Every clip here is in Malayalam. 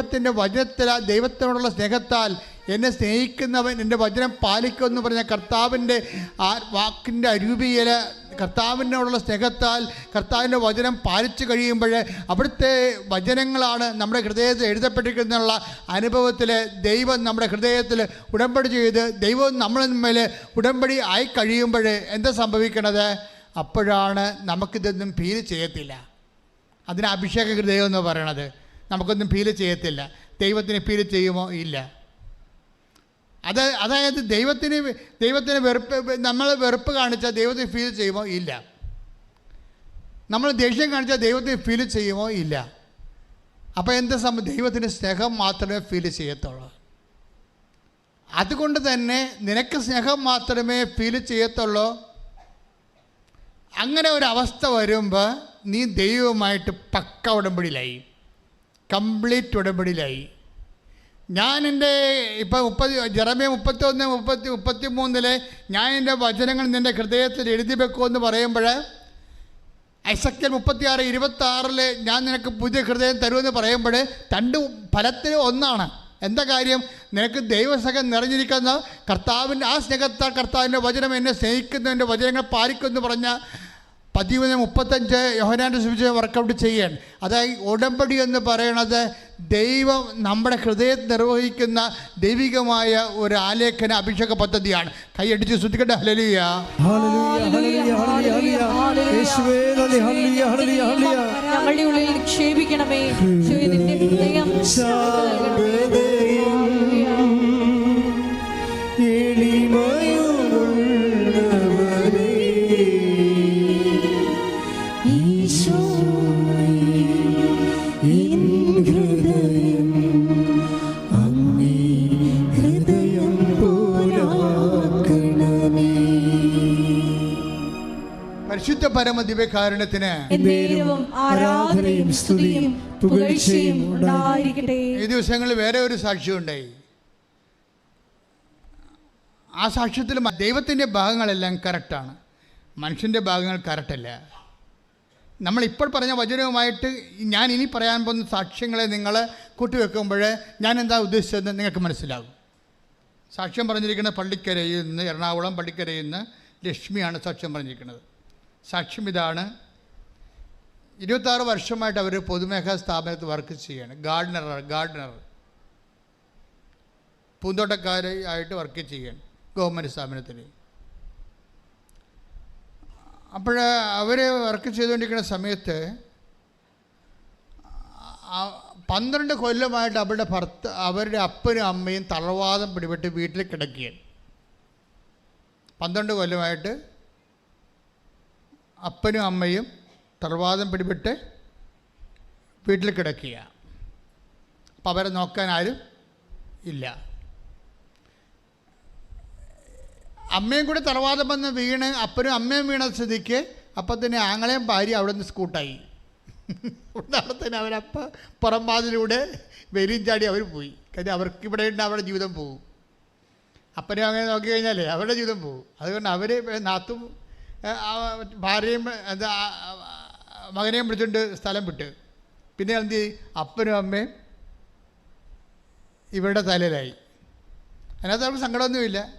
ദൈവത്തിന്റെ വചനത്തിൽ ദൈവത്തിനോടുള്ള സ്നേഹത്താൽ എന്നെ സ്നേഹിക്കുന്നവൻ എന്റെ വചനം പാലിക്കുമെന്ന് പറഞ്ഞ കർത്താവിന്റെ ആ വാക്കിന്റെ അരൂപിയിൽ കർത്താവിനോടുള്ള സ്നേഹത്താൽ കർത്താവിന്റെ വചനം പാലിച്ചു കഴിയുമ്പോൾ അവിടുത്തെ വചനങ്ങളാണ് നമ്മുടെ ഹൃദയത്തിൽ എഴുതപ്പെട്ടിരിക്കുന്നുള്ള അനുഭവത്തിൽ ദൈവം നമ്മുടെ ഹൃദയത്തിൽ ഉടമ്പടി ചെയ്ത് ദൈവം നമ്മൾ മേൽ ഉടമ്പടി ആയി കഴിയുമ്പോൾ എന്താ സംഭവിക്കണത്? അപ്പോഴാണ് നമുക്കിതൊന്നും ഫീൽ ചെയ്യത്തില്ല. അതിന് അഭിഷേക ഹൃദയം എന്ന് പറയണത്. നമുക്കൊന്നും ഫീൽ ചെയ്യത്തില്ല. ദൈവത്തിന് ഫീൽ ചെയ്യുമോ? ഇല്ല. അത് അതായത് ദൈവത്തിന് ദൈവത്തിന് വെറുപ്പ് നമ്മൾ വെറുപ്പ് കാണിച്ചാൽ ദൈവത്തിന് ഫീൽ ചെയ്യുമോ? ഇല്ല. നമ്മൾ ദേഷ്യം കാണിച്ചാൽ ദൈവത്തിന് ഫീൽ ചെയ്യുമോ? ഇല്ല. അപ്പോൾ എന്താ സംഭവം ദൈവത്തിന് സ്നേഹം മാത്രമേ ഫീൽ ചെയ്യത്തുള്ളൂ. അതുകൊണ്ട് തന്നെ നിനക്ക് സ്നേഹം മാത്രമേ ഫീൽ ചെയ്യത്തുള്ളൂ. അങ്ങനെ ഒരു അവസ്ഥ വരുമ്പോൾ നീ ദൈവവുമായിട്ട് പക്ക ഉടമ്പടിയിലായി. കംപ്ലീറ്റ് ഉടമ്പടിയിലായി. ഞാൻ എന്റെ ഇപ്പം മുപ്പത് ജെറമേ മുപ്പത്തൊന്ന് മുപ്പത്തി മുപ്പത്തി മൂന്നിലെ ഞാൻ എന്റെ വചനങ്ങൾ നിന്റെ ഹൃദയത്തിൽ എഴുതി വെക്കുമെന്ന് പറയുമ്പോൾ ഐസക്കൽ മുപ്പത്തിയാറ് ഇരുപത്തി ആറിൽ ഞാൻ നിനക്ക് പുതിയ ഹൃദയം തരുമെന്ന് പറയുമ്പോൾ രണ്ട് ഫലത്തിൽ ഒന്നാണ്. എന്താ കാര്യം? നിനക്ക് ദൈവസഖം നിറഞ്ഞിരിക്കുന്ന കർത്താവിന്റെ ആ സ്നേഹത്താൽ കർത്താവിന്റെ വചനം എന്നെ സ്നേഹിക്കുന്നതിന്റെ വചനങ്ങൾ പാലിക്കുമെന്ന് പറഞ്ഞ പതിമൂന്ന് മുപ്പത്തഞ്ച് യോഹനാന്റെ സുവിശേഷം വർക്കൗട്ട് ചെയ്യാൻ അതായത് ഉടമ്പടി എന്ന് പറയണത് ദൈവം നമ്മുടെ ഹൃദയത്തിൽ നിർവഹിക്കുന്ന ദൈവികമായ ഒരു ആലേഖന അഭിഷേക പദ്ധതിയാണ് കൈയടിച്ച് ശ്രദ്ധിക്കട്ടെ ഹലലിയ ഹല്ലേലൂയ, ഹല്ലേലൂയ, ഹല്ലേലൂയ, ഹല്ലേലൂയ. യേശുവേ നന്ദി, ഹല്ലേലൂയ, ഹല്ലേലൂയ, ഹല്ലേലൂയ. ഞങ്ങളുടെ ഉള്ളിൽ നിക്ഷേപിക്കണമേ നിന്റെ ഹൃദയം പരമ ദിവ്യകാരുണ്യത്തിന് ആരാധനയും സ്തുതിയും പുകഴ്ചയും ഉണ്ടായിരിക്കട്ടെ. ഈ ദിവസങ്ങളിൽ വേറെ ഒരു സാക്ഷ്യമുണ്ടായി ആ സാക്ഷ്യത്തിൽ ദൈവത്തിന്റെ ദൈവത്തിന്റെ ഭാഗങ്ങളെല്ലാം കറക്റ്റാണ്. മനുഷ്യന്റെ ഭാഗങ്ങൾ കറക്റ്റല്ല. നമ്മളിപ്പോൾ പറഞ്ഞ വചനവുമായിട്ട് ഞാൻ ഇനി പറയാൻ പോകുന്ന സാക്ഷ്യങ്ങളെ നിങ്ങൾ കൂട്ടിവെക്കുമ്പോൾ ഞാൻ എന്താ ഉദ്ദേശിച്ചതെന്ന് നിങ്ങൾക്ക് മനസ്സിലാകും. സാക്ഷ്യം പറഞ്ഞിരിക്കുന്നത് പള്ളിക്കരയിൽ നിന്ന് എറണാകുളം പള്ളിക്കരയിൽ നിന്ന് ലക്ഷ്മിയാണ് സാക്ഷ്യം പറഞ്ഞിരിക്കുന്നത്. സാക്ഷ്യം ഇതാണ്. ഇരുപത്താറ് വർഷമായിട്ട് അവർ പൊതുമേഖലാ സ്ഥാപനത്തിൽ വർക്ക് ചെയ്യാണ്. Gardener gardener. പൂന്തോട്ടക്കാരായിട്ട് വർക്ക് ചെയ്യാണ് ഗവൺമെന്റ് സ്ഥാപനത്തിൽ അപ്പോൾ അവർ വർക്ക് ചെയ്തുകൊണ്ടിരിക്കുന്ന സമയത്ത് പന്ത്രണ്ട് കൊല്ലമായിട്ട് അവരുടെ ഭർത്ത അവരുടെ അപ്പനും അമ്മയും തളർവാദം പിടിപെട്ട് വീട്ടിൽ കിടക്കുകയാണ്. പന്ത്രണ്ട് കൊല്ലമായിട്ട് അപ്പനും അമ്മയും തറവാദം പിടിപെട്ട് വീട്ടിൽ കിടക്കുക. അപ്പം അവരെ നോക്കാൻ ആരും ഇല്ല. അമ്മയും കൂടി തറവാദം വന്ന് വീണ് അപ്പനും അമ്മയും വീണ സ്ഥിതിക്ക് അപ്പം തന്നെ ആങ്ങളെയും ഭാര്യ അവിടെ നിന്ന് സ്കൂട്ടായി. അവിടെ തന്നെ അവരപ്പ പുറം വാതിലൂടെ വെരിയും ചാടി അവർ പോയി. കാര്യം അവർക്ക് ഇവിടെ ഉണ്ട് അവരുടെ ജീവിതം പോകും അപ്പനെ അങ്ങനെ നോക്കി കഴിഞ്ഞാലേ അവരുടെ ജീവിതം പോകും അതുകൊണ്ട് അവർ നാത്തും ഭാര്യയും എന്താ മകനെയും വിളിച്ചുകൊണ്ട് സ്ഥലം വിട്ട്. പിന്നെ എന്ത്? അപ്പനും അമ്മയും ഇവരുടെ തലയിലായി. അതിനകത്ത് അവർക്ക് സങ്കടമൊന്നുമില്ല.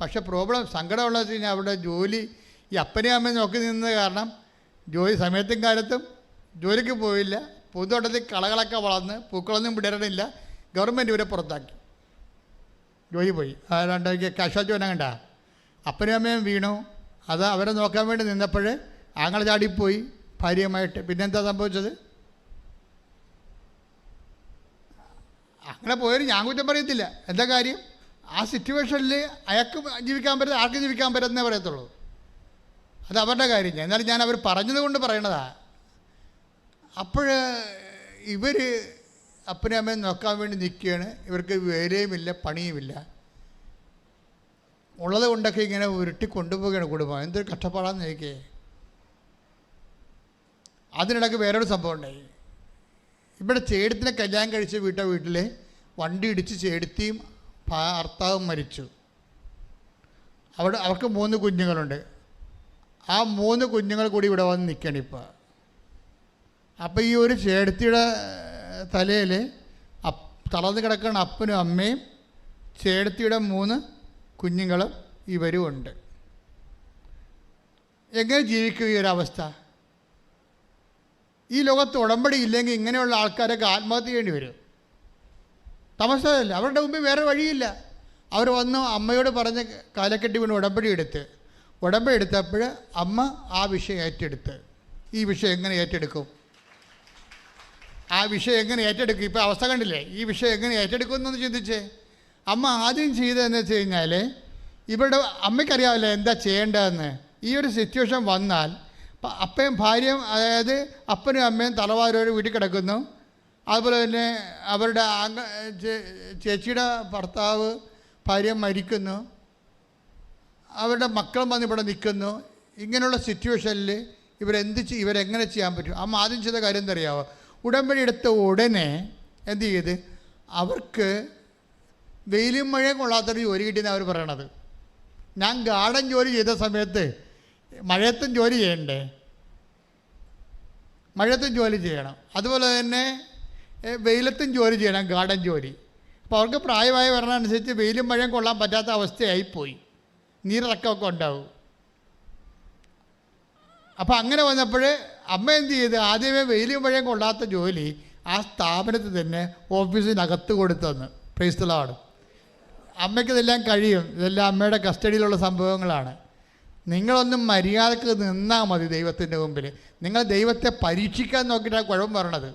പക്ഷേ പ്രോബ്ലം സങ്കടമുള്ളത് കഴിഞ്ഞാൽ അവിടെ ജോലി ഈ അപ്പനെയും അമ്മയും നോക്കി നിന്നത് കാരണം ജോലി സമയത്തും കാലത്തും ജോലിക്ക് പോയില്ല. പൂന്തോട്ടത്തിൽ കളകളൊക്കെ വളർന്ന് പൂക്കളൊന്നും വിടരണില്ല. ഗവൺമെന്റ് ഇവരെ പുറത്താക്കി. ജോലി പോയി. അതാണ്ട് കണ്ട. അപ്പനും അമ്മയും വീണു. അത് അവരെ നോക്കാൻ വേണ്ടി നിന്നപ്പോൾ ആങ്ങളെ ചാടിപ്പോയി ഭാര്യയുമായിട്ട്. പിന്നെന്താ സംഭവിച്ചത്? അങ്ങനെ പോയാലും ഞാൻ കുറ്റം പറയത്തില്ല. എന്താ കാര്യം? ആ സിറ്റുവേഷനിൽ അയാൾക്ക് ജീവിക്കാൻ പറ്റുന്ന ആർക്ക് ജീവിക്കാൻ പറ്റുന്നേ പറയത്തുള്ളൂ. അത് അവരുടെ കാര്യം. എന്നാലും ഞാൻ അവർ പറഞ്ഞത് കൊണ്ട് പറയണതാ. അപ്പോൾ ഇവർ അപ്പനെ അമ്മയും നോക്കാൻ വേണ്ടി നിൽക്കുകയാണ്. ഇവർക്ക് വേലയുമില്ല പണിയുമില്ല. ഉള്ളത് കൊണ്ടൊക്കെ ഇങ്ങനെ ഉരുട്ടി കൊണ്ടുപോവുകയാണ് കുടുംബം. എന്തൊരു കഷ്ടപ്പാടാന്ന് ചോദിക്കേ. അതിനിടയ്ക്ക് വേറൊരു സംഭവം ഉണ്ടായി. ഇവിടെ ചേടത്തിനെ കല്യാണം കഴിച്ച് വീട്ട വീട്ടിൽ വണ്ടി ഇടിച്ച് ചേടത്തിയും ഭർത്താവും മരിച്ചു. അവിടെ അവർക്ക് മൂന്ന് കുഞ്ഞുങ്ങളുണ്ട്. ആ മൂന്ന് കുഞ്ഞുങ്ങൾ കൂടി ഇവിടെ വന്ന് നിൽക്കണം ഇപ്പോൾ അപ്പോൾ ഈ ഒരു ചേടത്തിയുടെ തലയിൽ തളർന്ന് കിടക്കുന്ന അപ്പനും അമ്മയും ചേടത്തിയുടെ മൂന്ന് കുഞ്ഞുങ്ങളും ഇവരും ഉണ്ട്. എങ്ങനെ ജീവിക്കും ഈ ഒരവസ്ഥ? ഈ ലോകത്ത് ഉടമ്പടി ഇല്ലെങ്കിൽ ഇങ്ങനെയുള്ള ആൾക്കാരൊക്കെ ആത്മഹത്യ ചെയ്യേണ്ടി വരും. തമസല്ല അവരുടെ മുമ്പിൽ വേറെ വഴിയില്ല. അവർ വന്ന് അമ്മയോട് പറഞ്ഞ് കാലക്കെട്ടി വീണ് ഉടമ്പടി എടുത്ത്. ഉടമ്പടി എടുത്തപ്പോൾ അമ്മ ആ വിഷയം ഏറ്റെടുത്ത്. ഈ വിഷയം എങ്ങനെ ഏറ്റെടുക്കും? ആ വിഷയം എങ്ങനെ ഏറ്റെടുക്കും? ഇപ്പോൾ അവസ്ഥ കണ്ടില്ലേ? ഈ വിഷയം എങ്ങനെ ഏറ്റെടുക്കും എന്നൊന്ന് ചിന്തിച്ചേ. അമ്മ ആദ്യം ചെയ്തതെന്ന് വെച്ച് കഴിഞ്ഞാൽ ഇവരുടെ അമ്മയ്ക്കറിയാമല്ലോ എന്താ ചെയ്യേണ്ടതെന്ന്. ഈ ഒരു സിറ്റുവേഷൻ വന്നാൽ അപ്പയും ഭാര്യയും അതായത് അപ്പനും അമ്മയും തലവാരോട് വീട്ടിൽ കിടക്കുന്നു. അതുപോലെ തന്നെ അവരുടെ ആങ്ങ ചേച്ചിയുടെ ഭർത്താവ് ഭാര്യ മരിക്കുന്നു. അവരുടെ മക്കളും വന്ന് ഇവിടെ നിൽക്കുന്നു. ഇങ്ങനെയുള്ള സിറ്റുവേഷനിൽ ഇവരെന്ത് ഇവരെങ്ങനെ ചെയ്യാൻ പറ്റും? അമ്മ ആദ്യം ചെയ്ത കാര്യം എന്തറിയാവോ? ഉടമ്പടി എടുത്ത ഉടനെ എന്ത് ചെയ്ത്? അവർക്ക് വെയിലും മഴയും കൊള്ളാത്തൊരു ജോലി കിട്ടിയെന്ന് അവർ പറയണത്. ഞാൻ ഗാർഡൻ ജോലി ചെയ്ത സമയത്ത് മഴയത്തും ജോലി ചെയ്യണ്ടേ? മഴയത്തും ജോലി ചെയ്യണം. അതുപോലെ തന്നെ വെയിലത്തും ജോലി ചെയ്യണം ഗാർഡൻ ജോലി. അപ്പോൾ അവർക്ക് പ്രായമായി വരണമനുസരിച്ച് വെയിലും മഴയും കൊള്ളാൻ പറ്റാത്ത അവസ്ഥയായിപ്പോയി. നീരിറക്കമൊക്കെ ഉണ്ടാവും. അപ്പോൾ അങ്ങനെ വന്നപ്പോൾ അമ്മ എന്ത് ചെയ്ത്? ആദ്യമേ വെയിലും മഴയും കൊള്ളാത്ത ജോലി ആ സ്ഥാപനത്തിൽ തന്നെ ഓഫീസിനകത്ത് കൊടുത്തെന്ന്. പ്രൈസ്തലാണ് അമ്മയ്ക്ക് ഇതെല്ലാം കഴിയും. ഇതെല്ലാം അമ്മയുടെ കസ്റ്റഡിയിലുള്ള സംഭവങ്ങളാണ്. നിങ്ങളൊന്നും മര്യാദയ്ക്ക് നിന്നാൽ മതി ദൈവത്തിന്റെ മുമ്പിൽ. നിങ്ങൾ ദൈവത്തെ പരീക്ഷിക്കാൻ നോക്കിയിട്ടാണ് കുഴപ്പം പറയണത്.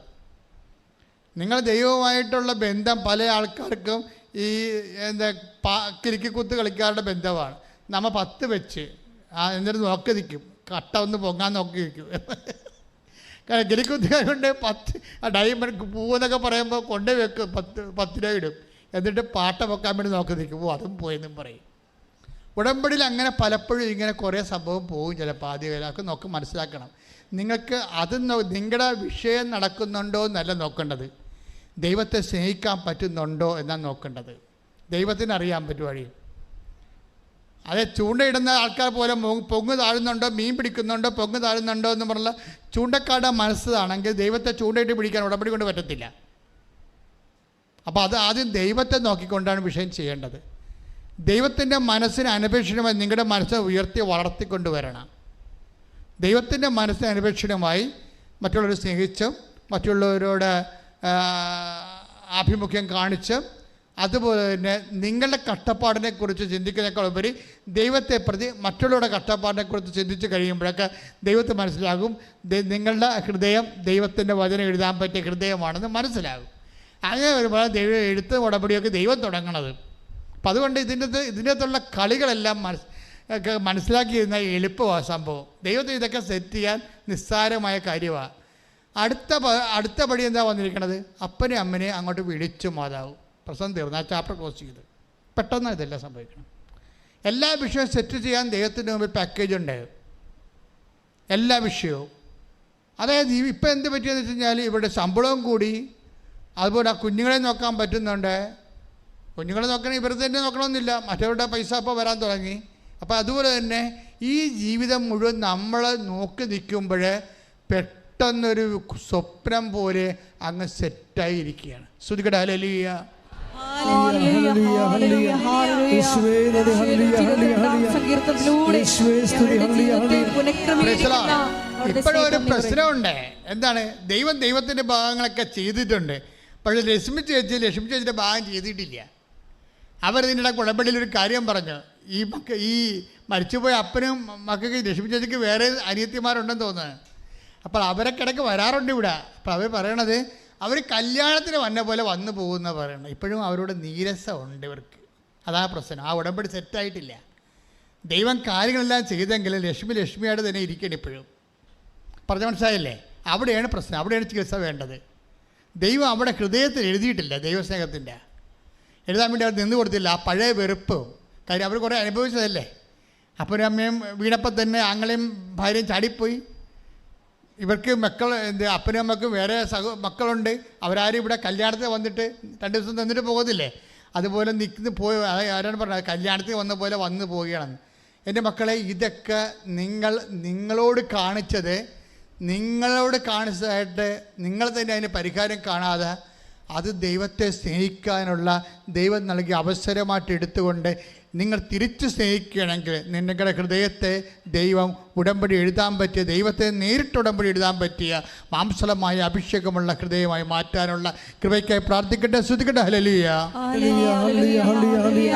നിങ്ങൾ ദൈവവുമായിട്ടുള്ള ബന്ധം പല ആൾക്കാർക്കും ഈ എന്താ പാ കിരിക്കിക്കുത്ത് കളിക്കാരുടെ ബന്ധമാണ്. നമ്മൾ പത്ത് വെച്ച് ആ എന്നിട്ട് നോക്കി നിൽക്കും. കട്ട ഒന്ന് പൊങ്ങാൻ നോക്കി നിൽക്കും. കാരണം കിരിക്കുത്തുകാരുണ്ട് പത്ത് ആ ഡയമണ്ട് പൂവെന്നൊക്കെ പറയുമ്പോൾ കൊണ്ടുവെക്കും പത്ത് പത്ത് രൂപ ഇടും. എന്നിട്ട് പാട്ട വെക്കാൻ വേണ്ടി നോക്കി നിൽക്കും. ഓ അതും പോയെന്നും പറയും. ഉടമ്പടിയിൽ അങ്ങനെ പലപ്പോഴും ഇങ്ങനെ കുറേ സംഭവം പോകും ചിലപ്പോൾ ആദ്യകാലൊക്കെ നോക്കി മനസ്സിലാക്കണം. നിങ്ങൾക്ക് അത് നിങ്ങളുടെ വിഷയം നടക്കുന്നുണ്ടോ എന്നല്ല നോക്കേണ്ടത്. ദൈവത്തെ സ്നേഹിക്കാൻ പറ്റുന്നുണ്ടോ എന്നാണ് നോക്കേണ്ടത്. ദൈവത്തിന് അറിയാൻ പറ്റും വഴി. അതെ ചൂണ്ടയിടുന്ന ആൾക്കാർ പോലെ പൊങ്ങ് താഴുന്നുണ്ടോ മീൻ പിടിക്കുന്നുണ്ടോ പൊങ്ങ് താഴുന്നുണ്ടോ എന്ന് പറഞ്ഞാൽ ചൂണ്ടക്കാരുടെ മനസ്സാണെങ്കിൽ ദൈവത്തെ ചൂണ്ടയിട്ട് പിടിക്കാൻ ഉടമ്പടി കൊണ്ട് പറ്റത്തില്ല. അപ്പോൾ അത് ആദ്യം ദൈവത്തെ നോക്കിക്കൊണ്ടാണ് വിഷയം ചെയ്യേണ്ടത്. ദൈവത്തിന്റെ മനസ്സിന് അനപേക്ഷിതമായി നിങ്ങളുടെ മനസ്സ് ഉയർത്തി വളർത്തിക്കൊണ്ട് വരണം ദൈവത്തിന്റെ മനസ്സിന് അനപേക്ഷിതമായി മറ്റുള്ളവരെ സ്നേഹിച്ചും മറ്റുള്ളവരോട് ആഭിമുഖ്യം കാണിച്ചും അതുപോലെ തന്നെ നിങ്ങളുടെ കഷ്ടപ്പാടിനെ കുറിച്ച് ചിന്തിക്കുന്നതിനേക്കാൾ ഉപരി ദൈവത്തെ പ്രതി മറ്റുള്ളവരുടെ കഷ്ടപ്പാടിനെ കുറിച്ച് ചിന്തിച്ച് കഴിയുമ്പോഴൊക്കെ ദൈവത്തെ മനസ്സിലാകും. നിങ്ങളുടെ ഹൃദയം ദൈവത്തിന്റെ വചനം എഴുതാൻ പറ്റിയ ഹൃദയമാണെന്ന് മനസ്സിലാകും. അങ്ങനെ ഒരുപാട് ദൈവം എഴുത്ത് ഉടമ്പടിയൊക്കെ ദൈവം തുടങ്ങണത്. അപ്പം അതുകൊണ്ട് ഇതിന്റെ ഇതിന്റെ അകത്തുള്ള കളികളെല്ലാം മനസ് ഒക്കെ മനസ്സിലാക്കിയിരുന്ന എളുപ്പമാണ് സംഭവം. ദൈവത്തെ ഇതൊക്കെ സെറ്റ് ചെയ്യാൻ നിസ്സാരമായ കാര്യമാണ് അടുത്ത അടുത്ത പടി എന്താ വന്നിരിക്കണത്? അപ്പനെ അമ്മനെ അങ്ങോട്ട് വിളിച്ചു മാതാവ്. പ്രസംഗം തീർന്നു. ആ ചാപ്റ്റർ ക്ലോസ് ചെയ്ത്. പെട്ടെന്ന് ഇതെല്ലാം സംഭവിക്കണം. എല്ലാ വിഷയവും സെറ്റ് ചെയ്യാൻ ദൈവത്തിന്റെ മുമ്പിൽ പാക്കേജ് ഉണ്ട്. എല്ലാ വിഷയവും. അതായത് ഇപ്പം എന്ത് പറ്റിയെന്ന് വെച്ച് കഴിഞ്ഞാൽ ഇവിടെ ശമ്പളവും കൂടി അതുപോലെ ആ കുഞ്ഞുങ്ങളെ നോക്കാൻ പറ്റുന്നുണ്ട് കുഞ്ഞുങ്ങളെ നോക്കണേ ഇവർ തന്നെ നോക്കണമെന്നില്ല മറ്റവരുടെ പൈസ അപ്പോൾ വരാൻ തുടങ്ങി അപ്പോൾ അതുപോലെ തന്നെ ഈ ജീവിതം മുഴുവൻ നമ്മൾ നോക്കി നിൽക്കുമ്പോൾ പെട്ടെന്നൊരു സ്വപ്നം പോലെ അങ്ങ് സെറ്റായി ഇരിക്കുകയാണ് ശ്രുതികട അലലിയ ഹല്ലേലൂയ, ഹല്ലേലൂയ, ഹല്ലേലൂയ. യേശുവേ നന്ദി, ഹല്ലേലൂയ, ഹല്ലേലൂയ, ഹല്ലേലൂയ. സ്തുതി, അവരുടെ ഹല്ലേലൂയ, ജീവിതത്തെ ഹല്ലേലൂയ. പുനഃക്രമീകരിക്കുന്ന ഇപ്പോഴും ഒരു പ്രശ്നമുണ്ട് എന്താണ് ദൈവം ദൈവത്തിന്റെ ഭാഗങ്ങളൊക്കെ ചെയ്തിട്ടുണ്ട് പക്ഷേ ലക്ഷ്മി ചേച്ചി ലക്ഷ്മി ചേച്ചിയുടെ ഭാഗം ചെയ്തിട്ടില്ല. അവരിതിനിടെ കുഴപ്പടിയിൽ ഒരു കാര്യം പറഞ്ഞു. ഈ മക്ക ഈ മരിച്ചുപോയ അപ്പനും മക്കൾക്ക് ലക്ഷ്മി ചേച്ചിക്ക് വേറെ അനിയത്തിമാരുണ്ടെന്ന് തോന്നുന്നു. അപ്പോൾ അവരൊക്കെ കിടക്ക് വരാറുണ്ട് ഇവിടെ. അപ്പോൾ അവർ പറയണത് അവർ കല്യാണത്തിന് വന്ന പോലെ വന്നു പോകുന്ന പറയണം ഇപ്പോഴും അവരോട് നീരസമുണ്ട് ഇവർക്ക്. അതാ പ്രശ്നം. ആ ഉടമ്പടി സെറ്റായിട്ടില്ല ദൈവം കാര്യങ്ങളെല്ലാം ചെയ്തെങ്കിലും ലക്ഷ്മി ലക്ഷ്മിയായിട്ട് തന്നെ ഇരിക്കണം ഇപ്പോഴും. പറഞ്ഞ മനസ്സിലായല്ലേ? അവിടെയാണ് പ്രശ്നം. അവിടെയാണ് ചികിത്സ വേണ്ടത്. ദൈവം അവിടെ ഹൃദയത്തിൽ എഴുതിയിട്ടില്ല ദൈവസ്നേഹത്തിന്റെ. എഴുതാൻ വേണ്ടി അവർ നിന്ന് കൊടുത്തില്ല. ആ പഴയ വെറുപ്പ്. കാര്യം അവർ കുറേ അനുഭവിച്ചതല്ലേ? അപ്പനും അമ്മയും വീണപ്പം തന്നെ ആങ്ങളെയും ഭാര്യയും ചാടിപ്പോയി. ഇവർക്ക് മക്കൾ എന്ത് അപ്പനും അമ്മക്കും വേറെ സഹ മക്കളുണ്ട്. അവരാരും ഇവിടെ കല്യാണത്തിൽ വന്നിട്ട് രണ്ട് ദിവസം നിന്നിട്ട് പോകുന്നില്ലേ അതുപോലെ നിൽക്കുന്ന പോയി ആരാണ് പറഞ്ഞത്? കല്യാണത്തിൽ വന്ന പോലെ വന്നു പോവുകയാണെന്ന്. എന്റെ മക്കളെ ഇതൊക്കെ നിങ്ങൾ നിങ്ങളോട് കാണിച്ചത് നിങ്ങളോട് കാണിച്ചതായിട്ട് നിങ്ങൾ തന്നെ അതിന് പരിഹാരം കാണാതെ അത് ദൈവത്തെ സ്നേഹിക്കാനുള്ള ദൈവം നൽകിയ അവസരമായിട്ട് എടുത്തുകൊണ്ട് നിങ്ങൾ തിരിച്ച് സ്നേഹിക്കുകയാണെങ്കിൽ നിങ്ങളുടെ ഹൃദയത്തെ ദൈവം ഉടമ്പടി എഴുതാൻ പറ്റിയ ദൈവത്തെ നേരിട്ട് ഉടമ്പടി എഴുതാൻ പറ്റിയ മാംസലമായ അഭിഷേകമുള്ള ഹൃദയമായി മാറ്റാനുള്ള കൃപയ്ക്കായി പ്രാർത്ഥിക്കട്ടെ ശ്രദ്ധിക്കട്ടെ ഹലലിയ ഹല്ലേലൂയ,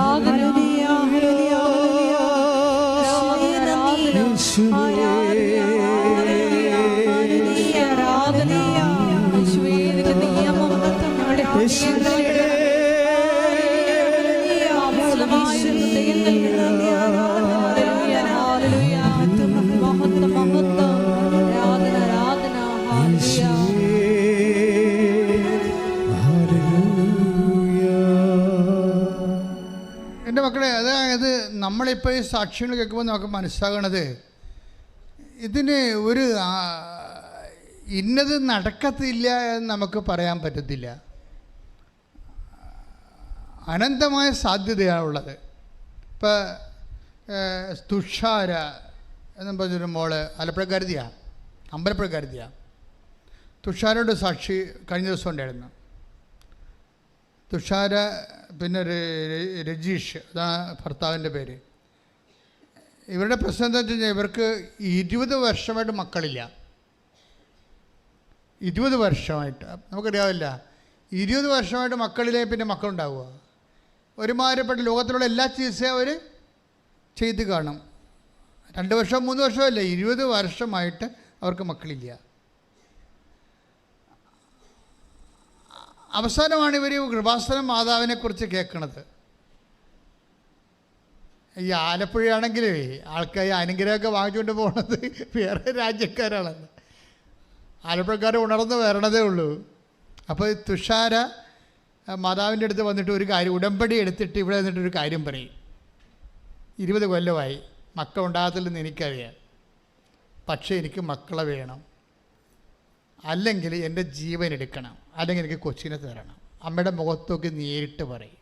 നമ്മളിപ്പോൾ ഈ സാക്ഷ്യങ്ങൾ കേൾക്കുമ്പോൾ നമുക്ക് മനസ്സിലാകണത് ഇതിന് ഒരു ഇന്നത് നടക്കത്തില്ല എന്ന് നമുക്ക് പറയാൻ പറ്റത്തില്ല. അനന്തമായ സാധ്യതയാണുള്ളത് ഇപ്പോൾ തുഷാര എന്ന് പറഞ്ഞൊരു മോൾ ആലപ്പുഴക്കാരുതിയാണ് അമ്പലപ്പുഴക്കാരുതിയാണ് തുഷാരയുടെ സാക്ഷി കഴിഞ്ഞ ദിവസം ഉണ്ടായിരുന്നു. തുഷാര പിന്നെ രജീഷ് അതാണ് ഭർത്താവിന്റെ പേര്. ഇവരുടെ പ്രശ്നം എന്താ വെച്ച് കഴിഞ്ഞാൽ ഇവർക്ക് ഇരുപത് വർഷമായിട്ട് മക്കളില്ല. ഇരുപത് വർഷമായിട്ട്. നമുക്കറിയാവില്ല. ഇരുപത് വർഷമായിട്ട് മക്കളില്ലേ പിന്നെ മക്കളുണ്ടാവുക. ഒരുമാതിരിപ്പെട്ട ലോകത്തിലുള്ള എല്ലാ ചികിത്സയും അവർ ചെയ്ത് കാണും. രണ്ട് വർഷം മൂന്ന് വർഷമല്ല ഇരുപത് വർഷമായിട്ട് അവർക്ക് മക്കളില്ല. അവസാനമാണ് ഇവർ കൃപാസനം മാതാവിനെ കുറിച്ച് കേൾക്കണത്. ഈ ആലപ്പുഴയാണെങ്കിലേ ആൾക്കാർ അനുഗ്രഹമൊക്കെ വാങ്ങിച്ചുകൊണ്ട് പോണത് വേറെ രാജ്യക്കാരാണെന്ന്. ആലപ്പുഴക്കാർ ഉണർന്ന് വരണതേ ഉള്ളൂ. അപ്പോൾ തുഷാര മാതാവിന്റെ അടുത്ത് വന്നിട്ട് ഒരു കാര്യം ഉടമ്പടി എടുത്തിട്ട് ഇവിടെ നിന്നിട്ട് ഒരു കാര്യം പറയും. ഇരുപത് കൊല്ലമായി മക്കൾ ഉണ്ടാകത്തില്ലെന്ന് എനിക്കറിയാം. പക്ഷേ എനിക്ക് മക്കളെ വേണം. അല്ലെങ്കിൽ എന്റെ ജീവൻ എടുക്കണം. അല്ലെങ്കിൽ എനിക്ക് കൊച്ചിനെ തരണം. അമ്മയുടെ മുഖത്തൊക്കെ നേരിട്ട് പറയും.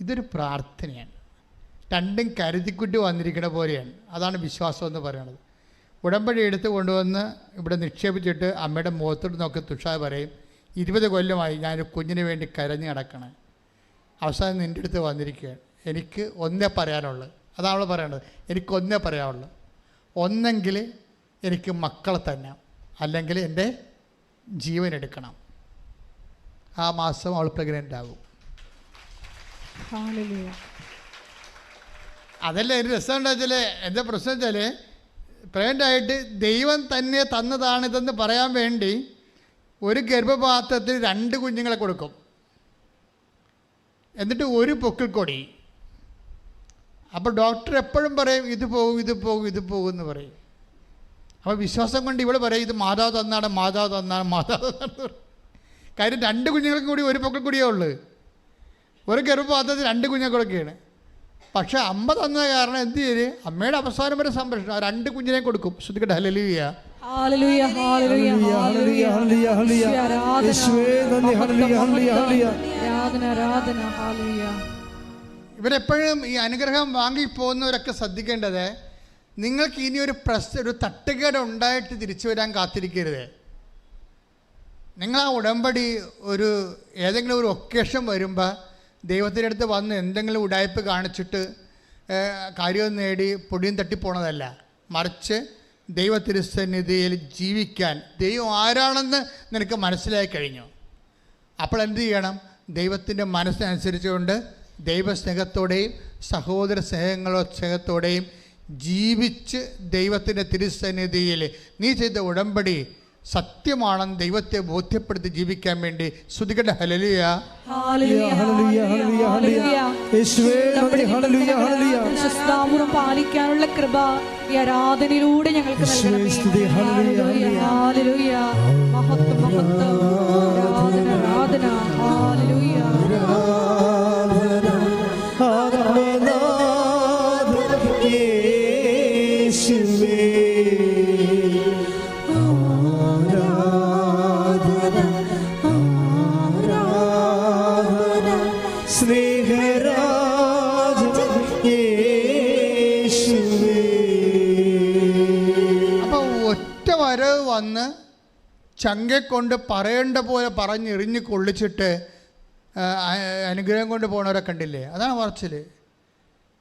ഇതൊരു പ്രാർത്ഥനയാണ്. രണ്ടും കരുതിക്കുട്ടി വന്നിരിക്കുന്ന പോലെയാണ്. അതാണ് വിശ്വാസം എന്ന് പറയുന്നത് ഉടമ്പടി എടുത്ത് കൊണ്ടുവന്ന് ഇവിടെ നിക്ഷേപിച്ചിട്ട് അമ്മയുടെ മുഖത്തോട്ട് നോക്കി തുഷാർ പറയും ഇരുപത് കൊല്ലമായി ഞാനൊരു കുഞ്ഞിന് വേണ്ടി കരഞ്ഞ് കിടക്കണേ അവസാനം നിന്റെ അടുത്ത് വന്നിരിക്കുകയാണ്. എനിക്ക് ഒന്നേ പറയാനുള്ളത് അതാണ് അവൾ പറയേണ്ടത് എനിക്ക് ഒന്നേ പറയാനുള്ളത് ഒന്നെങ്കിൽ എനിക്ക് മക്കളെ തന്നെ. അല്ലെങ്കിൽ എന്റെ ജീവൻ എടുക്കണം. ആ മാസം അവൾ പ്രഗ്നന്റ് ആകും. അതല്ല ഒരു രസം എന്താ എന്റെ പ്രശ്നം വെച്ചാൽ പ്രേണ്ടായിട്ട് ദൈവം തന്നെ തന്നതാണിതെന്ന് പറയാൻ വേണ്ടി ഒരു ഗർഭപാത്രത്തിൽ രണ്ട് കുഞ്ഞുങ്ങളെ കൊടുക്കും. എന്നിട്ട് ഒരു പൊക്കിൽ കൊടി. അപ്പോൾ ഡോക്ടർ എപ്പോഴും പറയും ഇത് പോകും ഇത് പോകും ഇത് പോകും എന്ന് പറയും. അപ്പോൾ വിശ്വാസം കൊണ്ട് ഇവിടെ പറയും ഇത് മാതാവ് തന്നാണ് മാതാവ് തന്നാണ് മാതാവ് തന്നാണ് കാര്യം രണ്ട് കുഞ്ഞുങ്ങൾക്കും കൂടി ഒരു പൊക്കിൽ കൂടിയേ ഉള്ളൂ. ഒരു ഗർഭപാത്രത്തിൽ രണ്ട് കുഞ്ഞുങ്ങളൊക്കെയാണ് പക്ഷെ അമ്മ തന്ന കാരണം എന്ത് ചെയ്ത് അമ്മയുടെ അവസാനം വരെ സംരക്ഷണം രണ്ട് കുഞ്ഞിനെ കൊടുക്കും. ശ്രദ്ധിക്കട്ടെ ഹലലിയ. ഇവരെപ്പോഴും ഈ അനുഗ്രഹം വാങ്ങി പോകുന്നവരൊക്കെ ശ്രദ്ധിക്കേണ്ടത് നിങ്ങൾക്ക് ഇനി ഒരു പ്രസ് ഒരു തട്ടുകേട് ഉണ്ടായിട്ട് തിരിച്ചു വരാൻ കാത്തിരിക്കരുത്. നിങ്ങൾ ആ ഉടമ്പടി ഒരു ഏതെങ്കിലും ഒരു ഒക്കേഷൻ വരുമ്പോൾ ദൈവത്തിന്റെ അടുത്ത് വന്ന് എന്തെങ്കിലും ഉടായ്പ കാണിച്ചിട്ട് കാര്യം നേടി പൊടിയും തട്ടിപ്പോണതല്ല. മറിച്ച് ദൈവത്തിരുസന്നിധിയിൽ ജീവിക്കാൻ ദൈവം ആരാണെന്ന് നിനക്ക് മനസ്സിലായി കഴിഞ്ഞു. അപ്പോൾ എന്ത് ചെയ്യണം? ദൈവത്തിന്റെ മനസ്സിനനുസരിച്ചുകൊണ്ട് ദൈവസ്നേഹത്തോടെയും സഹോദര സ്നേഹങ്ങളോ സ്നേഹത്തോടെയും ജീവിച്ച് ദൈവത്തിന്റെ തിരുസന്നിധിയിൽ നീ ചെയ്ത ഉടമ്പടി സത്യമാണെന്ന് ദൈവത്തെ ബോധ്യപ്പെടുത്തി ജീവിക്കാൻ വേണ്ടി ശ്രുതികട ഹലലിയ പാലിക്കാനുള്ള കൃപ ആരാധനയിലൂടെ ഞങ്ങൾക്ക് മഹത്വം ആരാധന ആരാധന. വന്ന് ചങ്കെ കൊണ്ട് പറയേണ്ട പോലെ പറഞ്ഞെറിഞ്ഞ് കൊള്ളിച്ചിട്ട് അനുഗ്രഹം കൊണ്ട് പോണവരെ കണ്ടില്ലേ? അതാണ് പറച്ചിൽ.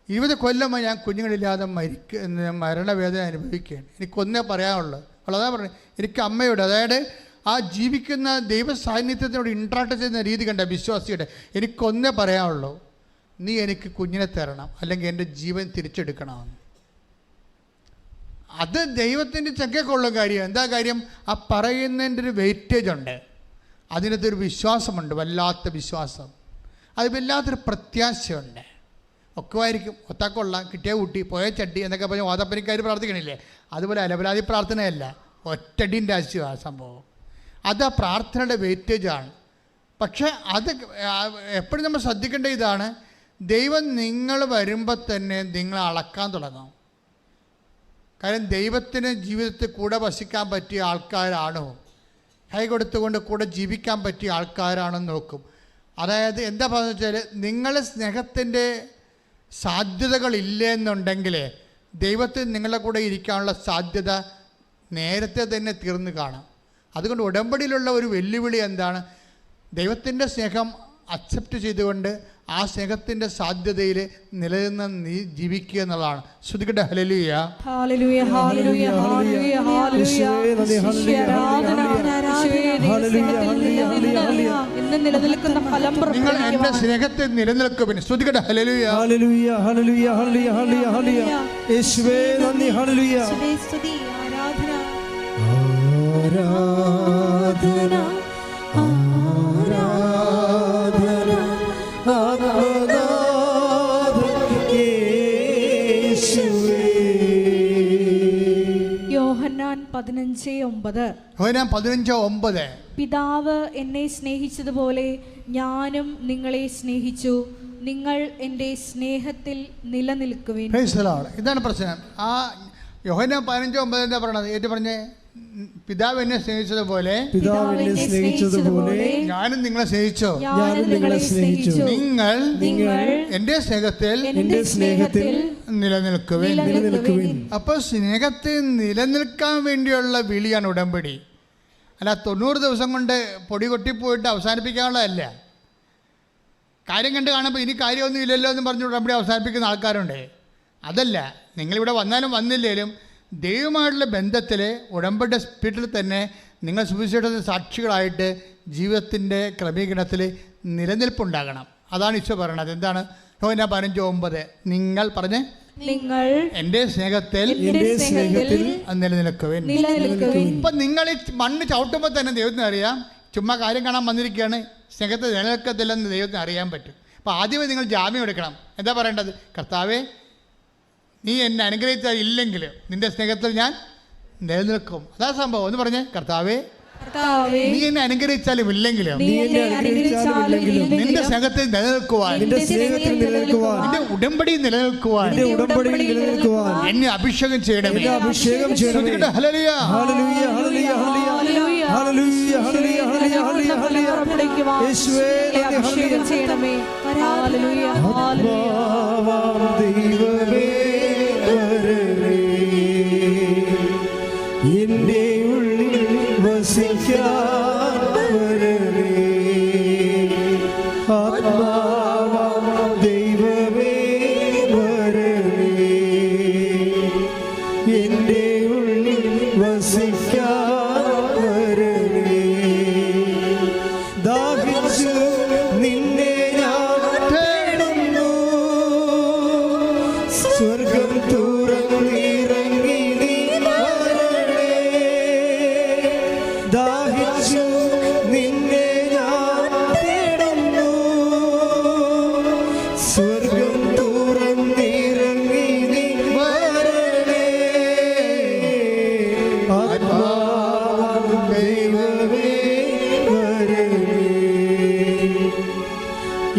ഇരുപത് കൊല്ലമായി ഞാൻ കുഞ്ഞുങ്ങളില്ലാതെ മരിക്ക മരണവേദന അനുഭവിക്കുകയാണ്. എനിക്കൊന്നേ പറയാനുള്ളൂ. അതാ പറഞ്ഞു എനിക്ക് അമ്മയോട് അതായത് ആ ജീവിക്കുന്ന ദൈവ സാന്നിധ്യത്തിനോട് ഇൻട്രാക്ട് ചെയ്യുന്ന രീതി കണ്ട വിശ്വാസിയുടെ എനിക്കൊന്നേ പറയാനുള്ളൂ. നീ എനിക്ക് കുഞ്ഞിനെ തരണം. അല്ലെങ്കിൽ എന്റെ ജീവൻ തിരിച്ചെടുക്കണമെന്ന്. അത് ദൈവത്തിന്റെ ചക്കക്കുള്ള കാര്യം. എന്താ കാര്യം? ആ പറയുന്നതിന്റെ ഒരു വെയിറ്റേജ് ഉണ്ട്. അതിനകത്തൊരു വിശ്വാസമുണ്ട് വല്ലാത്ത വിശ്വാസം. അത് വല്ലാത്തൊരു പ്രത്യാശയുണ്ട്. ഒക്കെ ആയിരിക്കും ഒത്താക്കൊള്ള കിട്ടിയ കുട്ടി പോയ ചട്ടി എന്നൊക്കെ പറഞ്ഞ് വാതപ്പനിക്കാർ പ്രാർത്ഥിക്കണില്ലേ? അതുപോലെ അലപരാതി പ്രാർത്ഥനയല്ല ഒറ്റടിന്റെ ആശയം ആ സംഭവം. അത് ആ പ്രാർത്ഥനയുടെ വെയിറ്റേജാണ് പക്ഷേ അത് എപ്പോഴും നമ്മൾ ശ്രദ്ധിക്കേണ്ട ഇതാണ് ദൈവം നിങ്ങൾ വരുമ്പോൾ തന്നെ നിങ്ങൾ അളക്കാൻ തുടങ്ങും. കാര്യം ദൈവത്തിന് ജീവിതത്തിൽ കൂടെ വസിക്കാൻ പറ്റിയ ആൾക്കാരാണോ? കൈ കൊടുത്തുകൊണ്ട് കൂടെ ജീവിക്കാൻ പറ്റിയ ആൾക്കാരാണെന്ന് നോക്കും. അതായത് എന്താ പറയുക വെച്ചാൽ നിങ്ങൾ സ്നേഹത്തിന്റെ സാധ്യതകളില്ലെന്നുണ്ടെങ്കിൽ ദൈവത്തിന് നിങ്ങളുടെ കൂടെ ഇരിക്കാനുള്ള സാധ്യത നേരത്തെ തന്നെ തീർന്നു കാണാം. അതുകൊണ്ട് ഉടമ്പടിയിലുള്ള ഒരു വെല്ലുവിളി എന്താണ്? ദൈവത്തിന്റെ സ്നേഹം അക്സെപ്റ്റ് ചെയ്തുകൊണ്ട് ആ സ്നേഹത്തിന്റെ സാധ്യതയിൽ നിലനിന്ന് നീ ജീവിക്കുക എന്നുള്ളതാണ്. ശ്രുതിക്കട്ടെ ഹലലൂയ നിങ്ങൾ എന്റെ സ്നേഹത്തിൽ നിലനിൽക്കുവിന് ശ്രുതിക്കട്ടെ ഹലലുയ ആരാധന. ആരാധന. ഒമ്പത് പതിനഞ്ച് ഒമ്പത്. പിതാവ് എന്നെ സ്നേഹിച്ചതുപോലെ ഞാനും നിങ്ങളെ സ്നേഹിച്ചു. നിങ്ങൾ എന്റെ സ്നേഹത്തിൽ നിലനിൽക്കുവിൻ. ഇതാണ് പ്രശ്നം. ആ യോഹന പതിനഞ്ച് ഒമ്പത് എന്താ പറയണത്? ഏറ്റു പറഞ്ഞേ? പിതാവ് എന്നെ സ്നേഹിച്ചതുപോലെ പിതാവ് എന്നെ സ്നേഹിച്ചതുപോലെ ഞാനും നിങ്ങളെ സ്നേഹിച്ചു? ഞാനും നിങ്ങളെ സ്നേഹിച്ചു? നിങ്ങൾ നിങ്ങൾ എന്റെ സ്നേഹത്തിൽ എന്റെ സ്നേഹത്തിൽ നിലനിൽക്കുവിൻ. നിലനിൽക്കുവിൻ. അപ്പൊ സ്നേഹത്തിൽ നിലനിൽക്കാൻ വേണ്ടിയുള്ള വിളിയാണ് ഉടമ്പടി. അല്ല തൊണ്ണൂറ് ദിവസം കൊണ്ട് പൊടി കൊട്ടിപ്പോയിട്ട് അവസാനിപ്പിക്കാനുള്ളതല്ല. കാര്യം കണ്ട് കാണുമ്പോൾ ഇനി കാര്യമൊന്നും ഇല്ലല്ലോ എന്ന് പറഞ്ഞ് ഉടമ്പടി അവസാനിപ്പിക്കുന്ന ആൾക്കാരുണ്ട്. അതല്ല നിങ്ങളിവിടെ വന്നാലും വന്നില്ലേലും ദൈവമായിട്ടുള്ള ബന്ധത്തിൽ ഉടമ്പടി സ്പിരിറ്റിൽ തന്നെ നിങ്ങൾ സുവിശേഷത്തിന് സാക്ഷികളായിട്ട് ജീവിതത്തിന്റെ ക്രമീകരണത്തിൽ നിലനിൽപ്പുണ്ടാകണം. അതാണ് ഈശോ പറയണത് എന്താണ്? യോന പതിനഞ്ച് ഒമ്പത്. നിങ്ങൾ പറഞ്ഞ്? നിങ്ങൾ എന്റെ സ്നേഹത്തിൽ നിലനിൽക്കുവിൻ. ഇപ്പം നിങ്ങൾ ഈ മണ്ണ് ചവിട്ടുമ്പോൾ തന്നെ ദൈവത്തിന് അറിയാം ചുമ്മാ കാര്യം കാണാൻ വന്നിരിക്കുകയാണ് സ്നേഹത്തെ നിലനിൽക്കത്തില്ലെന്ന് ദൈവത്തിന് അറിയാൻ പറ്റും. അപ്പോൾ ആദ്യമേ നിങ്ങൾ ജാമ്യം എടുക്കണം. എന്താ പറയേണ്ടത്? കർത്താവേ നീ എന്നെ അനുഗ്രഹിച്ചാൽ ഇല്ലെങ്കിൽ നിന്റെ സ്നേഹത്തിൽ ഞാൻ നിലനിൽക്കും. അതാ സംഭവം. എന്ന് പറഞ്ഞേ. കർത്താവേ കർത്താവേ നീ എന്നെ അനുഗ്രഹിച്ചാലും ഇല്ലെങ്കിലും നിന്റെ സ്നേഹത്തിൽ നിലനിൽക്കുവാൻ നിന്റെ ഉടമ്പടി നിലനിൽക്കുവാൻ നിന്റെ ഉടമ്പടിയിൽ നിലനിൽക്കുവാൻ എന്നെ അഭിഷേകം ചെയ്യണമേ. അഭിഷേകം ചെയ്യണമേ. ശ്രുതികട്ടെ ഹല്ലേലൂയ. ഹല്ലേലൂയ ഹല്ലേലൂയ ഹല്ലേലൂയ.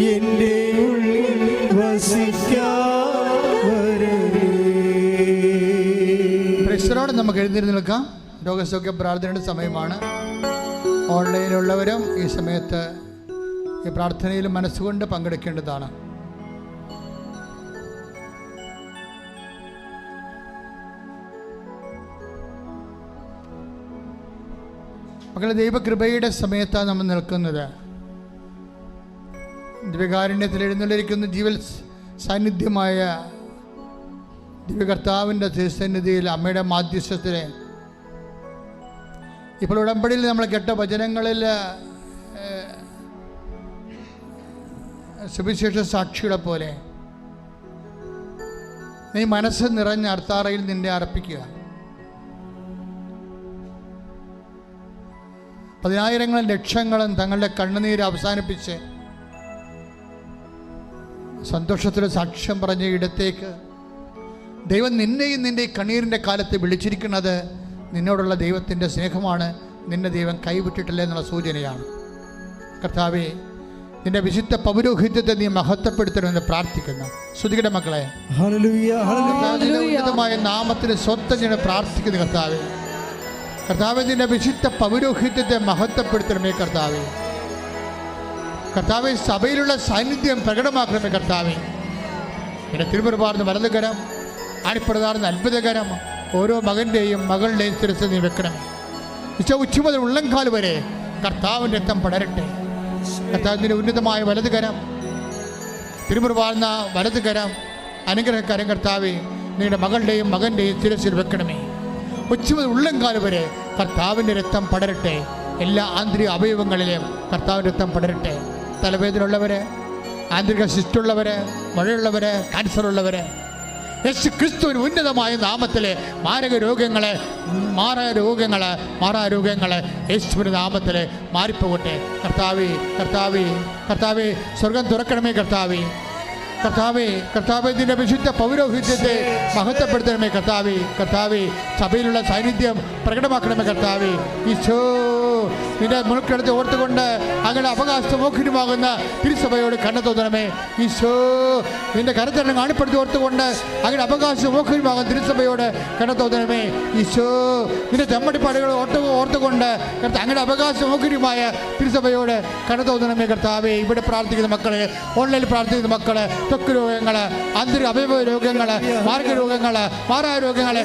എന്റെ ഉള്ളിൽ പ്രശ്നോടെ നമുക്ക് എഴുന്നേറ്റ് നിൽക്കാം. രോഗസൗഖ്യ പ്രാർത്ഥനയുടെ സമയമാണ്. ഓൺലൈനിലുള്ളവരും ഈ സമയത്ത് ഈ പ്രാർത്ഥനയിൽ മനസ്സുകൊണ്ട് പങ്കെടുക്കേണ്ടതാണ്. മക്കളെ ദൈവകൃപയുടെ സമയത്താണ് നമ്മൾ നിൽക്കുന്നത്. ദിവ്യകാരുണ്യത്തിൽ എഴുന്നള്ളിരിക്കുന്ന ജീവൽ സാന്നിധ്യമായ ദിവ്യകർത്താവിന്റെ തിരുസന്നിധിയിൽ അമ്മയുടെ മാധ്യസ്ഥത്തിൽ ഇപ്പോൾ ഉടമ്പടിയിൽ നമ്മൾ കെട്ട വചനങ്ങളിൽ സുവിശേഷ സാക്ഷികളെ പോലെ നീ മനസ്സ് നിറഞ്ഞ അർത്താറയിൽ നിന്നെ അർപ്പിക്കുക. പതിനായിരങ്ങളും ലക്ഷങ്ങളും തങ്ങളുടെ കണ്ണുനീര് അവസാനിപ്പിച്ച് സന്തോഷത്തിന്റെ സാക്ഷ്യം പറഞ്ഞ ഇടത്തേക്ക് ദൈവം നിന്നെയും നിന്റെ ഈ കണ്ണീരിന്റെ കാലത്ത് വിളിച്ചിരിക്കുന്നത് നിന്നോടുള്ള ദൈവത്തിന്റെ സ്നേഹമാണ്. നിന്നെ ദൈവം കൈവിട്ടിട്ടില്ല എന്നുള്ള സൂചനയാണ്. കർത്താവെ നിന്റെ വിശുദ്ധ പൗരോഹിത്യത്തെ നീ മഹത്വപ്പെടുത്തണമെന്ന് പ്രാർത്ഥിക്കുന്നു. ശ്രുതിയുടെ മക്കളെ. ഹല്ലേലൂയ ഹല്ലേലൂയ കർത്താവിന്റെ ഉന്നതമായ നാമത്തിന് സ്വത്തം ഞാൻ പ്രാർത്ഥിക്കുന്നു കർത്താവെ. കർത്താവ് നിന്റെ വിശുദ്ധ പൗരോഹിത്യത്തെ മഹത്വപ്പെടുത്തണമേ കർത്താവെ. കർത്താവെ സഭയിലുള്ള സാന്നിധ്യം പ്രകടമാക്കണമേ കർത്താവെ. എന്റെ തിരുമുറുപാർന്ന് വലതുകരം ആണിപ്രധാന അത്ഭുതകരം ഓരോ മകന്റെയും മകളുടെയും സ്ഥിരസ്ഥ നീ വെക്കണം. ഉച്ച ഉച്ച മുതൽ ഉള്ളംകാൽ വരെ കർത്താവിന്റെ രക്തം പടരട്ടെ. കർത്താവിന്റെ ഉന്നതമായ വലതുകരം തിരുമുറുവാർന്ന വലതുകരം അനുഗ്രഹകരം കർത്താവെ നിങ്ങളുടെ മകളുടെയും മകന്റെയും ശിരസിൽ വെക്കണമേ. ഉച്ചമുതൽ ഉള്ളംകാൽ വരെ കർത്താവിന്റെ രക്തം പടരട്ടെ. എല്ലാ ആന്തരിക അവയവങ്ങളിലും കർത്താവിന്റെ രക്തം പടരട്ടെ. തലവേദനയുള്ളവർ ആന്തരിക ശിഷ്ടുള്ളവർ മഴയുള്ളവർ ക്യാൻസർ ഉള്ളവർ യേശു ക്രിസ്തുവിന് ഉന്നതമായ നാമത്തിലെ മാരക രോഗങ്ങളെ മാറാ രോഗങ്ങളെ മാറാ രോഗങ്ങൾ യേശുവിന്റെ നാമത്തിൽ മാറിപ്പോകട്ടെ. കർത്താവി കർത്താവി കർത്താവി സ്വർഗം തുറക്കണമേ കർത്താവി. കർത്താവേ കർത്താവിന്റെ വിശുദ്ധ പൗരോഹിത്യത്തെ മഹത്വപ്പെടുത്തണമേ കർത്താവേ. കർത്താവേ സഭയിലുള്ള സാന്നിധ്യം പ്രകടമാക്കണമേ കർത്താവേ. ഈശോ നിന്റെ മുൾക്കെടുത്ത് ഓർത്തുകൊണ്ട് അങ്ങനെ അവകാശമോഖിനുമാകുന്ന തിരുസഭയോട് കണ്ണു തോന്നണമേ ഈശോ നിന്റെ കരത്തരണം കാണിപ്പെടുത്തി ഓർത്തുകൊണ്ട് അങ്ങനെ അവകാശമോഖിനുമാകുന്ന തിരുസഭയോട് കണ്ണു തോന്നണമേ ഈശോ നിന്റെ ചെമ്മടിപ്പാടുകൾ ഓർത്ത് ഓർത്തുകൊണ്ട് കർത്താവ് അങ്ങനെ അവകാശമോഖിനുമായ തിരുസഭയോട് കണ്ണു തോന്നണമേ കർത്താവേ. ഇവിടെ പ്രാർത്ഥിക്കുന്ന മക്കളെ ഓൺലൈനിൽ പ്രാർത്ഥിക്കുന്ന മക്കളെ ത്വക്ക് രോഗങ്ങൾ ആന്തരിക അവയവ രോഗങ്ങൾ മാർഗരോഗങ്ങൾ മാറാ രോഗങ്ങൾ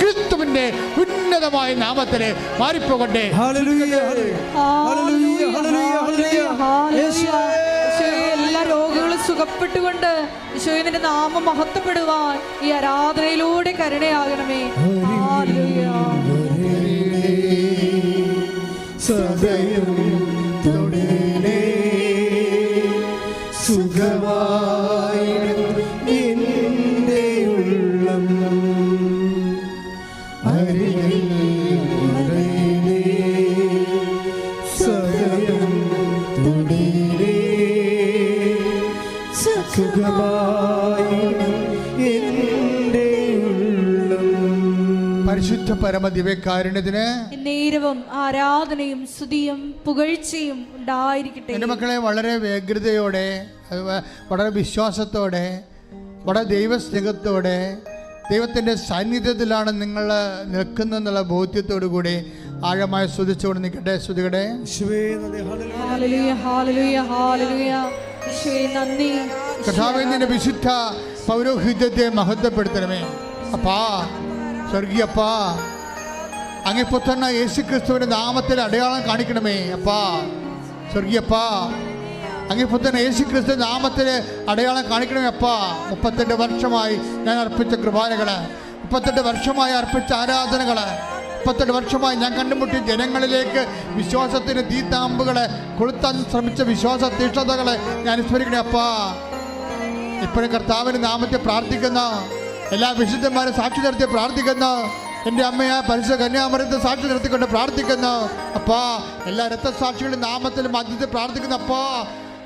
ക്രിസ്തുവിന്റെ ഉന്നതമായ നാമത്തിൽ മാറിപ്പോകട്ടെ. എല്ലാ രോഗങ്ങളും സുഖപ്പെട്ടുകൊണ്ട് ഈശോയെ നാമം മഹത്വപ്പെടുവാൻ ഈ ആരാധനയിലൂടെ കരുണയാകണമേ. സദയം തൊടേ പരിശുദ്ധ പരമ ദിവ്യകാരുണ്യത്തിന് നേരവും ആരാധനയും സ്തുതിയും പുകഴ്ചയും ഉണ്ടായിരിക്കട്ടെ. എന്റെ മക്കളെ വളരെ വ്യഗ്രതയോടെ വളരെ വിശ്വാസത്തോടെ വളരെ ദൈവസ്നേഹത്തോടെ ദൈവത്തിന്റെ സാന്നിധ്യത്തിലാണ് നിങ്ങൾ നിൽക്കുന്നെന്നുള്ള ബോധ്യത്തോടു കൂടി ആഴമായി സ്തുതിച്ചുകൊണ്ട് നിൽക്കട്ടെ സ്തുതികടെ നന്ദി കഥാവിന്റെ വിശുദ്ധ പൗരോഹിത്യത്തെ മഹത്വപ്പെടുത്തണമേ. അപ്പാ. സ്വർഗീയപ്പാ അങ്ങേ പുത്രന യേശു ക്രിസ്തുവിന്റെ നാമത്തിൽ അടയാളം കാണിക്കണമേ അപ്പാ. സ്വർഗീയപ്പാ അങ്ങേ പുത്രൻ യേശു ക്രിസ്തു നാമത്തിൽ അടയാളം കാണിക്കണമേ അപ്പാ. മുപ്പത്തെട്ട് വർഷമായി ഞാൻ അർപ്പിച്ച കൃപാലകൾ മുപ്പത്തെട്ട് വർഷമായി അർപ്പിച്ച ആരാധനകൾ മുപ്പത്തെട്ട് വർഷമായി ഞാൻ കണ്ടുമുട്ടിയ ജനങ്ങളിലേക്ക് വിശ്വാസത്തിന് തീത്താമ്പുകളെ കൊളുത്താൻ ശ്രമിച്ച വിശ്വാസ തീഷ്ണതകളെ ഞാൻ അനുസ്മരിക്കണേ അപ്പാ. ഇപ്പോഴും കർത്താവിന് നാമത്തെ പ്രാർത്ഥിക്കുന്ന. എല്ലാ വിശുദ്ധന്മാരും സാക്ഷി നിർത്തി പ്രാർത്ഥിക്കുന്ന എന്റെ അമ്മയ പരിശുദ്ധ കന്യാമരത്തെ സാക്ഷി നിർത്തിക്കൊണ്ട് പ്രാർത്ഥിക്കുന്ന അപ്പാ എല്ലാ രക്തസാക്ഷികളുടെ നാമത്തിലും മധ്യത്തിൽ പ്രാർത്ഥിക്കുന്ന അപ്പാ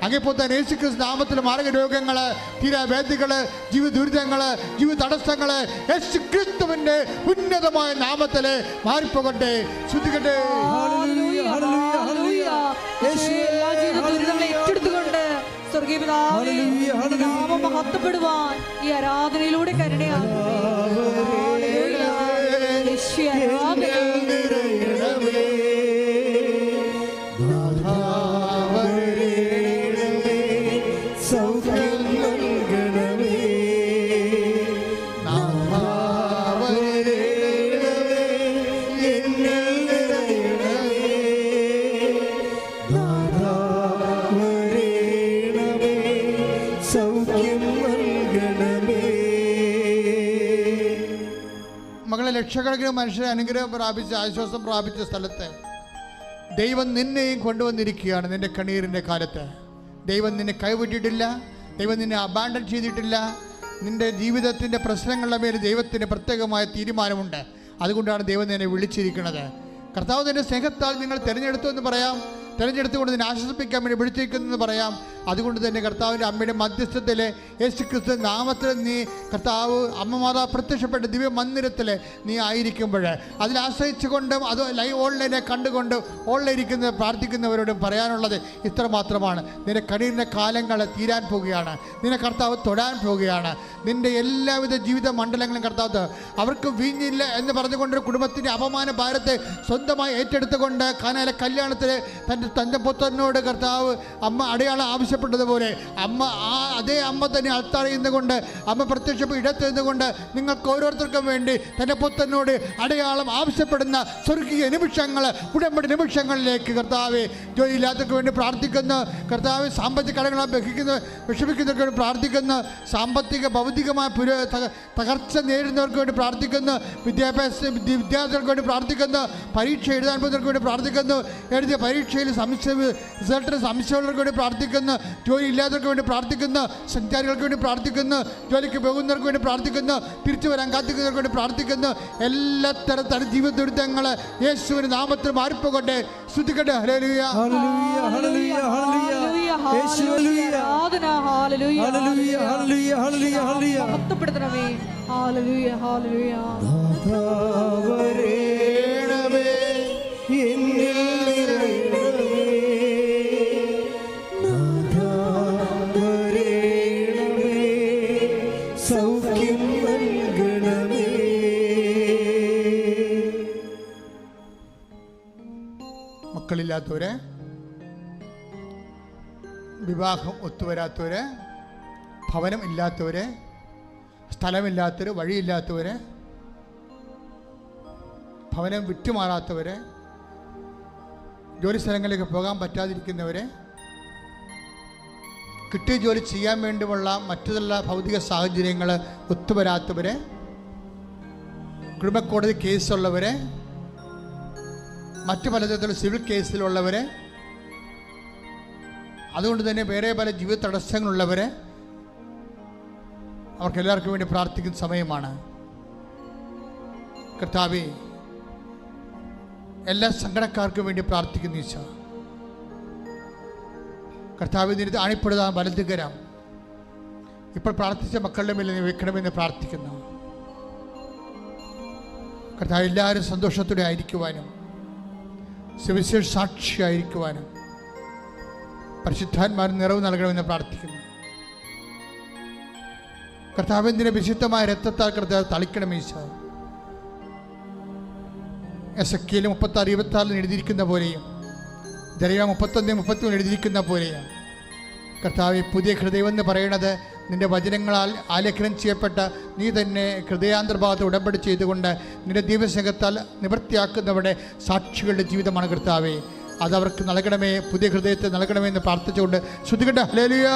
അങ്ങേപ്പോത്ത യേശുക്രിസ് നാമത്തിൽ മാർഗരോഗങ്ങൾ തീരാവേദികൾ ജീവി ദുരിതങ്ങൾ ജീവി തടസ്സങ്ങൾ യേശു ക്രിസ്തുവിന്റെ ഉന്നതമായ നാമത്തിൽ മാറിപ്പോകട്ടെ. ശ്രദ്ധിക്കട്ടെ. ഹല്ലേലൂയ, സ്വർഗീയ പിതാവേ. നാമം മഹത്വപ്പെടുവാൻ ഈ ആരാധനയിലൂടെ കരുണയാകണമേ. മനുഷ്യരെ അനുഗ്രഹം പ്രാപിച്ച് ആശ്വാസം പ്രാപിച്ച സ്ഥലത്ത് ദൈവം നിന്നെയും കൊണ്ടുവന്നിരിക്കുകയാണ് നിന്റെ കണ്ണീരിന്റെ കാലത്ത്. ദൈവം നിന്നെ കൈവിട്ടിട്ടില്ല ദൈവം നിന്നെ അബാൻഡൻ ചെയ്തിട്ടില്ല. നിന്റെ ജീവിതത്തിന്റെ പ്രശ്നങ്ങളുടെ മേൽ ദൈവത്തിന് പ്രത്യേകമായ തീരുമാനമുണ്ട്. അതുകൊണ്ടാണ് ദൈവം നിന്നെ വിളിച്ചിരിക്കുന്നത്. കർത്താവ് നിന്റെ സ്നേഹത്താൽ നിങ്ങൾ തിരഞ്ഞെടുത്തു എന്ന് പറയാം. തിരഞ്ഞെടുത്തുകൊണ്ട് ഇതിനെ ആശ്വസിപ്പിക്കാൻ വേണ്ടി വിളിച്ചിരിക്കുന്നതെന്ന് പറയാം. അതുകൊണ്ട് തന്നെ കർത്താവിന്റെ അമ്മയുടെ മധ്യസ്ഥത്തിലെ യേശു ക്രിസ്തു നാമത്തിൽ നീ കർത്താവ് അമ്മ മാതാവ് പ്രത്യക്ഷപ്പെട്ട ദിവ്യ മന്ദിരത്തിൽ നീ ആയിരിക്കുമ്പോൾ അതിൽ ആശ്രയിച്ചുകൊണ്ടും അത് ലൈവ് ഓൺലൈനെ കണ്ടുകൊണ്ട് ഓൺലൈൻ ഇരിക്കുന്ന പ്രാർത്ഥിക്കുന്നവരോടും പറയാനുള്ളത് ഇത്ര മാത്രമാണ് നിന്റെ കണ്ണീരിന്റെ കാലങ്ങൾ തീരാൻ പോവുകയാണ് നിന്നെ കർത്താവ് തൊടാൻ പോവുകയാണ് നിന്റെ എല്ലാവിധ ജീവിത മണ്ഡലങ്ങളും കർത്താവ് അവർക്ക് വീഞ്ഞില്ല എന്ന് പറഞ്ഞുകൊണ്ട് കുടുംബത്തിന്റെ അപമാന ഭാരത്തെ സ്വന്തമായി ഏറ്റെടുത്തുകൊണ്ട് കാനാലെ കല്യാണത്തിൽ തന്റെ തന്റെ തന്റെ പുത്രനോട് കർത്താവ് അമ്മ അടയാളം ആവശ്യപ്പെട്ടതുപോലെ അമ്മ ആ അതേ അമ്മ തന്നെ അത്തറിയുന്നത് കൊണ്ട് അമ്മ പ്രത്യക്ഷപ്പെട്ട് ഇടത്ത് നിന്നുകൊണ്ട് നിങ്ങൾക്ക് ഓരോരുത്തർക്കും വേണ്ടി തന്റെ പുത്രനോട് അടയാളം ആവശ്യപ്പെടുന്ന സ്വർഗീയ നിമിഷങ്ങൾ ഉടമ്പടി നിമിഷങ്ങളിലേക്ക് കർത്താവ് ജോലിയില്ലാത്തവർക്ക് വേണ്ടി പ്രാർത്ഥിക്കുന്നു. കർത്താവ് സാമ്പത്തിക കടകളെ ബഹിക്കുന്ന വിഷമിക്കുന്നവർക്ക് വേണ്ടി പ്രാർത്ഥിക്കുന്നു. സാമ്പത്തിക ഭൗതികമായ തകർച്ച നേരിടുന്നവർക്ക് വേണ്ടി പ്രാർത്ഥിക്കുന്നു. വിദ്യാഭ്യാസ വിദ്യാർത്ഥികൾക്ക് വേണ്ടി പ്രാർത്ഥിക്കുന്നു. പരീക്ഷ എഴുതാൻ പോകുന്നവർക്ക് വേണ്ടി പ്രാർത്ഥിക്കുന്നു. എഴുതിയ പരീക്ഷയിൽ സംശയ റിസൾട്ടിന് സംശയമുള്ളവർക്ക് വേണ്ടി പ്രാർത്ഥിക്കുന്നു ജോലി ഇല്ലാത്തവർക്ക് വേണ്ടി പ്രാർത്ഥിക്കുന്നു സഞ്ചാരികൾക്ക് വേണ്ടി പ്രാർത്ഥിക്കുന്നു ജോലിക്ക് പോകുന്നവർക്ക് വേണ്ടി പ്രാർത്ഥിക്കുന്നു തിരിച്ചു വരാൻ കാത്തിക്കുന്നവർക്ക് വേണ്ടി പ്രാർത്ഥിക്കുന്നു. എല്ലാ തരം തരം ജീവിത ദുരിതങ്ങൾ യേശുവിന് നാമത്തിൽ മാറിപ്പോകട്ടെ ശ്രുതിക്കട്ടെ ഹല്ലേലൂയ. Hallelujah hallelujah. ഹല്ലേലൂയ. ഹലലുയ ഹല്ലേലൂയ. ഹലലുയ ഹല്ലേലൂയ. ഹല്ലേലൂയ. ഹല്ലേലൂയ ഹല്ലേലൂയ ഹല്ലേലൂയ. മഹത്വപ്പെടുത്തണമേ. ഹല്ലേലൂയ ഹല്ലേലൂയ. മക്കളില്ലാത്തവര് വിവാഹം ഒത്തുവരാത്തവര് ഭവനം ഇല്ലാത്തവര് സ്ഥലമില്ലാത്തവര് വഴിയില്ലാത്തവര് ഭവനം വിറ്റുമാറാത്തവര് ജോലി സ്ഥലങ്ങളിലേക്ക് പോകാൻ പറ്റാതിരിക്കുന്നവര് കിട്ടിയ ജോലി ചെയ്യാൻ വേണ്ടിയുള്ള മറ്റുള്ള ഭൗതിക സാഹചര്യങ്ങൾ ഒത്തുവരാത്തവര് കുടുംബക്കോടതി കേസുള്ളവര് മറ്റു പല പലതരത്തിലുള്ള സിവിൽ കേസിലുള്ളവരെ അതുകൊണ്ട് തന്നെ വേറെ പല ജീവിത തടസ്സങ്ങളുള്ളവരെ അവർക്ക് എല്ലാവർക്കും വേണ്ടി പ്രാർത്ഥിക്കുന്ന സമയമാണ്. കർത്താവെ എല്ലാ സങ്കടക്കാർക്കും വേണ്ടി പ്രാർത്ഥിക്കുന്നു ഈശ. കർത്താവ് നിരുത് അണിപ്പെടുന്ന വലതുകരം ഇപ്പോൾ പ്രാർത്ഥിച്ച മക്കളുടെ മേലെ നീ വെക്കണമെന്ന് പ്രാർത്ഥിക്കുന്നു. കർത്താവ് എല്ലാവരും സന്തോഷത്തോടെ ആയിരിക്കുവാനും സുവിശേഷ സാക്ഷിയായിരിക്കുവാനും പരിശുദ്ധാന്മാർ നിറവ് നൽകണമെന്ന് പ്രാർത്ഥിക്കുന്നു. കർത്താവിന്റെ വിശുദ്ധമായ രക്തത്താൽ കർത്താവ് തളിക്കണം ഈശ. എസ് എക്കിയിൽ മുപ്പത്തി ആറ് ഇരുപത്തി ആറിൽ എഴുതിയിരിക്കുന്ന പോലെയും ദരിയ മുപ്പത്തൊന്ന് മുപ്പത്തിമൂന്ന് എഴുതിയിരിക്കുന്ന പോലെയും കർത്താവ് പുതിയ ഹൃദയം എന്ന് പറയുന്നത് നിന്റെ വചനങ്ങളാൽ ആലേഖനം ചെയ്യപ്പെട്ട നീ തന്നെ ഹൃദയാന്തർഭാഗത്ത് ഉടമ്പടി ചെയ്തുകൊണ്ട് നിന്റെ ദീപസ്നേഹത്താൽ നിവൃത്തിയാക്കുന്നവരുടെ സാക്ഷികളുടെ ജീവിതമാണ് കർത്താവേ. അത് അവർക്ക് നൽകണമേ പുതിയ ഹൃദയത്തെ നൽകണമേ എന്ന് പ്രാർത്ഥിച്ചുകൊണ്ട് ശ്രുതികട്ടെ ഹലേലുയാ